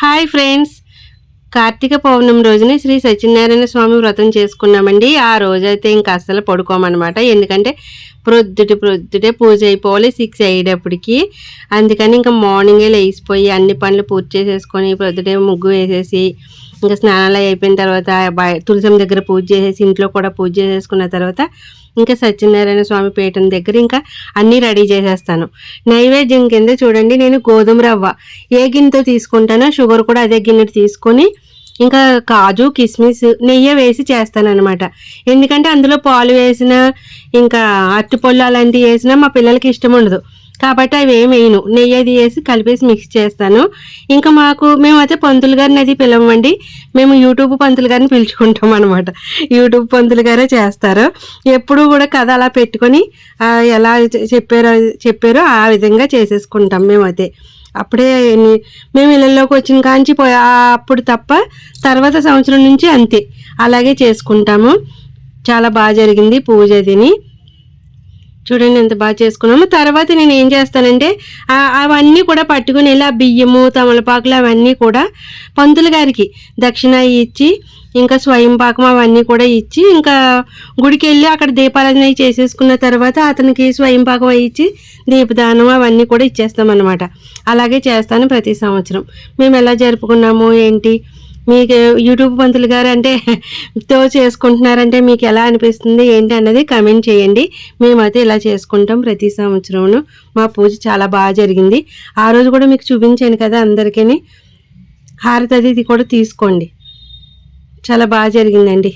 Hi friends. Karthika పౌర్ణమి రోజున శ్రీ సత్యనారాయణ స్వామి వ్రతం చేసుకున్నామండి. ఆ రోజైతే ఇంకా అస్సలు పడుకోమన్నమాట. ఎందుకంటే ప్రొద్దుటి ప్రొద్దుటే పూజ అయిపోవాలి సిక్స్ అయ్యేటప్పటికి. అందుకని ఇంకా మార్నింగే లేచిపోయి అన్ని పనులు పూర్తి చేసేసుకొని ప్రొద్దుటే ముగ్గు వేసేసి ఇంకా స్నానాలు అయిపోయిన తర్వాత తులసం దగ్గర పూజ చేసేసి ఇంట్లో కూడా పూజ చేసేసుకున్న తర్వాత ఇంకా సత్యనారాయణ స్వామి పీఠం దగ్గర ఇంకా అన్నీ రెడీ చేసేస్తాను. నైవేద్యం కింద చూడండి నేను గోధుమ రవ్వ. ఏ గిన్నెతో తీసుకుంటానో షుగర్ కూడా అదే గిన్నె తీసుకొని ఇంకా కాజు కిస్మిస్ నెయ్యి వేసి చేస్తాను అనమాట ఎందుకంటే అందులో పాలు వేసిన ఇంకా అరటిపళ్ళు అలాంటివి వేసినా మా పిల్లలకి ఇష్టం ఉండదు. కాబట్టి అవి ఏం వేయను. నెయ్యి అది వేసి కలిపేసి మిక్స్ చేస్తాను. ఇంకా మాకు మేమైతే పంతులు గారిని అది పిలవండి మేము యూట్యూబ్ పంతులు గారిని పిలుచుకుంటాం అనమాట యూట్యూబ్ పంతులు గారే చేస్తారు. ఎప్పుడూ కూడా కథ అలా పెట్టుకొని ఎలా చెప్పారో చెప్పారో ఆ విధంగా చేసేసుకుంటాం మేమైతే. అప్పుడే మేము ఇళ్ళల్లోకి వచ్చిన కాంచి పోయి అప్పుడు తప్ప తర్వాత సంవత్సరం నుంచి అంతే. అలాగే చేసుకుంటాము. చాలా బాగా జరిగింది పూజ తిని చూడండి ఎంత బాగా చేసుకున్నాము. తర్వాత నేను ఏం చేస్తానంటే అవన్నీ కూడా పట్టుకుని ఇలా బియ్యము తమలపాకులు అవన్నీ కూడా పంతులు గారికి దక్షిణ ఇచ్చి ఇంకా స్వయం పాకం అవన్నీ కూడా ఇచ్చి ఇంకా గుడికి వెళ్ళి అక్కడ దీపారాధన చేసేసుకున్న తర్వాత అతనికి స్వయం పాకం ఇచ్చి దీపదానం అవన్నీ కూడా ఇచ్చేస్తాం అనమాట అలాగే చేస్తాను ప్రతి సంవత్సరం. మేము ఎలా జరుపుకున్నాము ఏంటి? మీకు యూట్యూబ్ పంతులు గారు అంటే తో చేసుకుంటున్నారంటే మీకు ఎలా అనిపిస్తుంది ఏంటి అన్నది కమెంట్ చేయండి. మేమైతే ఇలా చేసుకుంటాం ప్రతి సంవత్సరంలో మా పూజ చాలా బాగా జరిగింది. ఆ రోజు కూడా మీకు చూపించాను కదా అందరికీ హారతి అది ఇది కూడా తీసుకోండి. చాలా బాగా జరిగిందండి.